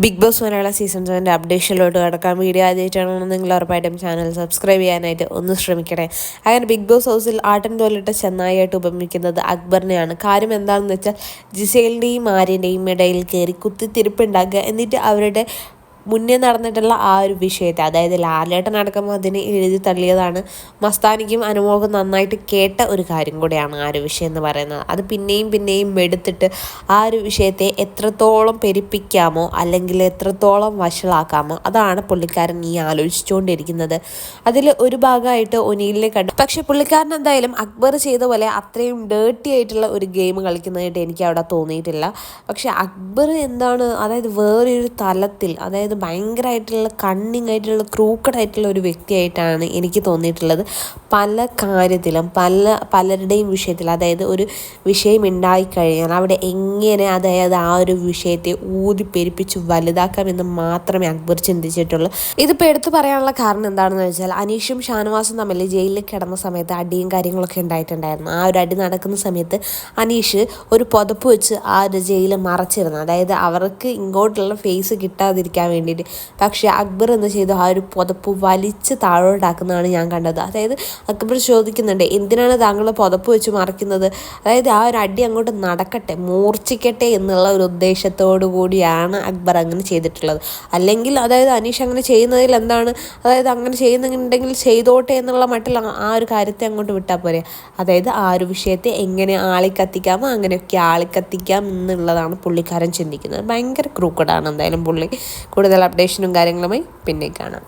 Big Boss Malayalam season സെവന്റെ അപ്ഡേഷനിലോട്ട് കിടക്കാം. വീഡിയോ ആദ്യമായിട്ടാണെന്ന് നിങ്ങൾ ഉറപ്പായിട്ടും ചാനൽ സബ്സ്ക്രൈബ് ചെയ്യാനായിട്ട് ഒന്ന് ശ്രമിക്കണേ. അങ്ങനെ ബിഗ് ബോസ് ഹൗസിൽ ആട്ടൻ തോലിട്ട ചെന്നായിട്ട് ഉപമിക്കുന്നത് അക്ബറിനെയാണ്. കാര്യം എന്താണെന്ന് വെച്ചാൽ ജിസേലിന്റെയും ആര്യന്റെയും ഇടയിൽ കയറി കുത്തിത്തിരിപ്പുണ്ടാക്കുക എന്നിട്ട് അവരുടെ മുന്നേ നടന്നിട്ടുള്ള ആ ഒരു വിഷയത്തെ അതായത് ലാലേട്ടൻ അടക്കം അതിനെ എഴുതി തള്ളിയതാണ്. മസ്താനിക്കും അനുമോഹം നന്നായിട്ട് കേട്ട ഒരു കാര്യം കൂടിയാണ് ആ ഒരു വിഷയം എന്ന് പറയുന്നത്. അത് പിന്നെയും പിന്നെയും എടുത്തിട്ട് ആ ഒരു വിഷയത്തെ എത്രത്തോളം പെരുപ്പിക്കാമോ അല്ലെങ്കിൽ എത്രത്തോളം വഷളാക്കാമോ അതാണ് പുള്ളിക്കാരൻ ഈ ആലോചിച്ചുകൊണ്ടിരിക്കുന്നത്. അതിൽ ഒരു ഭാഗമായിട്ട് ഒനിയിലെ കണ്ടു. പക്ഷെ പുള്ളിക്കാരൻ എന്തായാലും അക്ബർ ചെയ്ത പോലെ അത്രയും ഡേർട്ടി ആയിട്ടുള്ള ഒരു ഗെയിം കളിക്കുന്നതായിട്ട് എനിക്ക് അവിടെ തോന്നിയിട്ടില്ല. പക്ഷെ അക്ബർ എന്താണ് അതായത് വേറൊരു തലത്തിൽ അതായത് അതായത് ഭയങ്കരമായിട്ടുള്ള കണ്ണിങ് ആയിട്ടുള്ള ക്രൂക്കഡ് ആയിട്ടുള്ള ഒരു വ്യക്തിയായിട്ടാണ് എനിക്ക് തോന്നിയിട്ടുള്ളത്. പല കാര്യത്തിലും പല പലരുടെയും വിഷയത്തിൽ അതായത് ഒരു വിഷയം ഉണ്ടായിക്കഴിഞ്ഞാൽ അവിടെ എങ്ങനെ അതായത് ആ ഒരു വിഷയത്തെ ഊതി പെരുപ്പിച്ച് വലുതാക്കാമെന്ന് മാത്രമേ അക്ബർ ചിന്തിച്ചിട്ടുള്ളൂ. ഇതിപ്പോൾ എടുത്തു പറയാനുള്ള കാരണം എന്താണെന്ന് വെച്ചാൽ അനീഷും ഷാനവാസും തമ്മിൽ ജയിലിൽ കിടന്ന സമയത്ത് അടിയും കാര്യങ്ങളൊക്കെ ഉണ്ടായിട്ടുണ്ടായിരുന്നു. ആ ഒരു അടി നടക്കുന്ന സമയത്ത് അനീഷ് ഒരു പുതപ്പ് വെച്ച് ആ ഒരു ജയിൽ മറച്ചിരുന്നു. അതായത് അവർക്ക് ഇങ്ങോട്ടുള്ള ഫേസ് കിട്ടാതിരിക്കാൻ വേണ്ടി വേണ്ടിയിട്ട്. പക്ഷേ അക്ബർ എന്ന് ചെയ്തു? ആ ഒരു പുതപ്പ് വലിച്ച് താഴോട്ടാക്കുന്നതാണ് ഞാൻ കണ്ടത്. അതായത് അക്ബർ ചോദിക്കുന്നുണ്ട് എന്തിനാണ് താങ്കൾ പുതപ്പ് വെച്ച് മറിക്കുന്നത്? അതായത് ആ ഒരു അടി അങ്ങോട്ട് നടക്കട്ടെ മൂർച്ഛിക്കട്ടെ എന്നുള്ള ഒരു ഉദ്ദേശത്തോടു കൂടിയാണ് അക്ബർ അങ്ങനെ ചെയ്തിട്ടുള്ളത്. അല്ലെങ്കിൽ അതായത് അനീഷ് അങ്ങനെ ചെയ്യുന്നതിൽ എന്താണ്? അതായത് അങ്ങനെ ചെയ്യുന്നുണ്ടെങ്കിൽ ചെയ്തോട്ടെ എന്നുള്ള മട്ടിൽ ആ ഒരു കാര്യത്തെ അങ്ങോട്ട് വിട്ടാൽ പോരെ. അതായത് ആ ഒരു വിഷയത്തെ എങ്ങനെ ആളിക്കത്തിക്കാമോ അങ്ങനെയൊക്കെ ആളിക്കത്തിക്കാം എന്നുള്ളതാണ് പുള്ളിക്കാരൻ ചിന്തിക്കുന്നത്. ഭയങ്കര ക്രൂക്കഡാണ് എന്തായാലും പുള്ളി. കൂടുതൽ അപ്ഡേഷനും കാര്യങ്ങളുമായി പിന്നെ കാണാം.